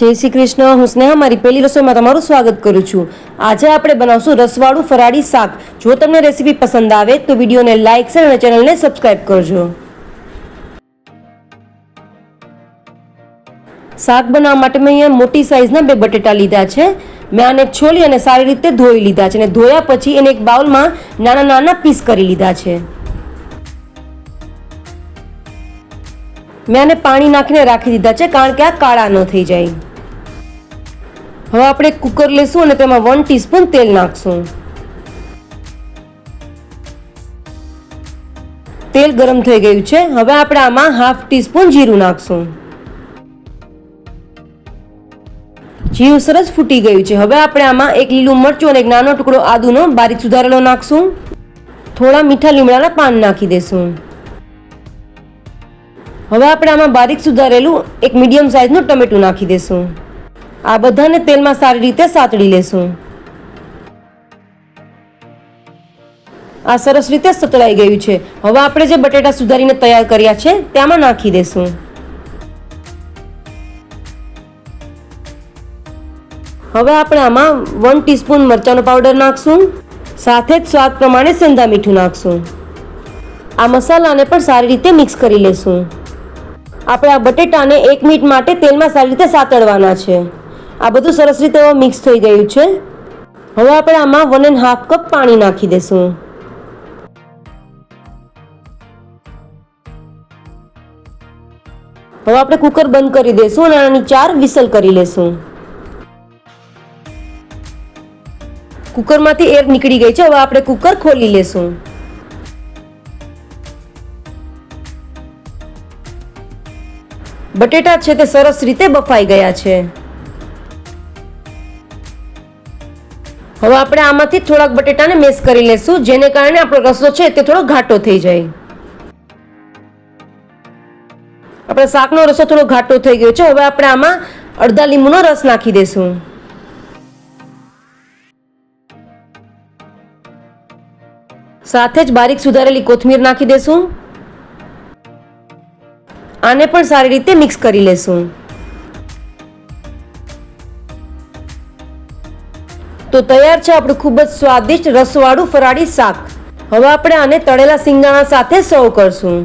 જય શ્રી કૃષ્ણ. હું સ્નેહા, મારી પહેલી રસોઈમાં તમારું સ્વાગત કરું છું. આજે આપણે બનાવશું રસવાળું ફરાળી શાક. જો તમને રેસીપી પસંદ આવે તો વિડીયોને લાઇક શેર અને ચેનલને સબસ્ક્રાઇબ કરજો. શાક બનાવવા માટે મેં અહીંયા મોટી સાઇઝના બે બટેટા લીધા છે. મેં આને છોલી અને સારી રીતે ધોઈ લીધા છે અને ધોયા પછી એને એક બાઉલમાં નાના નાના પીસ કરી લીધા છે. મેં આને પાણી નાખીને રાખી દીધા છે કારણ કે આ કાળા ન થઈ જાય. હવે આપણે કુકર લેશું અને તેમાં વન ટીસ્પૂન તેલ નાખશું. તેલ ગરમ થઈ ગયું છે. હવે આપણે આમાં હાફ ટીસ્પૂન જીરું નાખશું. જીરું સરસ ફૂટી ગયું છે. હવે આપણે આમાં એક લીલું મરચું અને એક નાનો ટુકડો આદુનો બારીક સુધારેલો નાખશું. થોડા મીઠા લીમડાના પાન નાખી દેશું. હવે આપણે આમાં બારીક સુધારેલું એક મીડિયમ સાઇઝનું ટમેટું નાખી દેશું. આ બધાને તેલમાં સારી રીતે સાતળી લેશું. આ સરસ રીતે સતળાઈ ગયું છે. હવે આપણે જે બટેટા સુધારીને તૈયાર કર્યા છે તેમાં નાખી દેશું. હવે આપણે આમાં વન ટીસ્પૂન મરચાંનો પાવડર નાખશું, સાથે જ સ્વાદ પ્રમાણે સેંધા મીઠું નાખશું. આ મસાલાને પણ સારી રીતે મિક્સ કરી લેશું. આપણે આ બટેટાને એક મિનિટ માટે તેલમાં સારી રીતે સાતળવાના છે. આ બધું સરસ રીતે મિક્સ થઈ ગયું છે. હવે આપણે આમાં વન એન્ડ હાફ કપ પાણી નાખી દેશું. હવે આપણે કુકર બંધ કરી દેશું અને આની ચાર વિસલ કરી લેશું. કુકરમાંથી એર નીકળી ગઈ છે, હવે આપણે કુકર ખોલી લેશું. બટેટા છે તે સરસ રીતે બફાઈ ગયા છે. હવે આપણે આમાંથી થોડાક બટેટાને મિક્સ કરી લેશું, જેને કારણે આપણો રસો છે તે થોડો ઘાટો થઈ જાય. આપણે શાકનો રસો થોડો ઘાટો થઈ ગયો છે, હવે આપણે આમાં અડધા લીંબુનો રસ નાખી દેશું. સાથે જ બારીક સુધારેલી કોથમીર નાખી દેશું. આને પણ સારી રીતે મિક્સ કરી લેશું. તો તૈયાર છે આપણું ખૂબ જ સ્વાદિષ્ટ રસવાળું ફરાળી શાક. હવે આપણે આને તળેલા સિંગાણા સાથે સર્વ કરશું.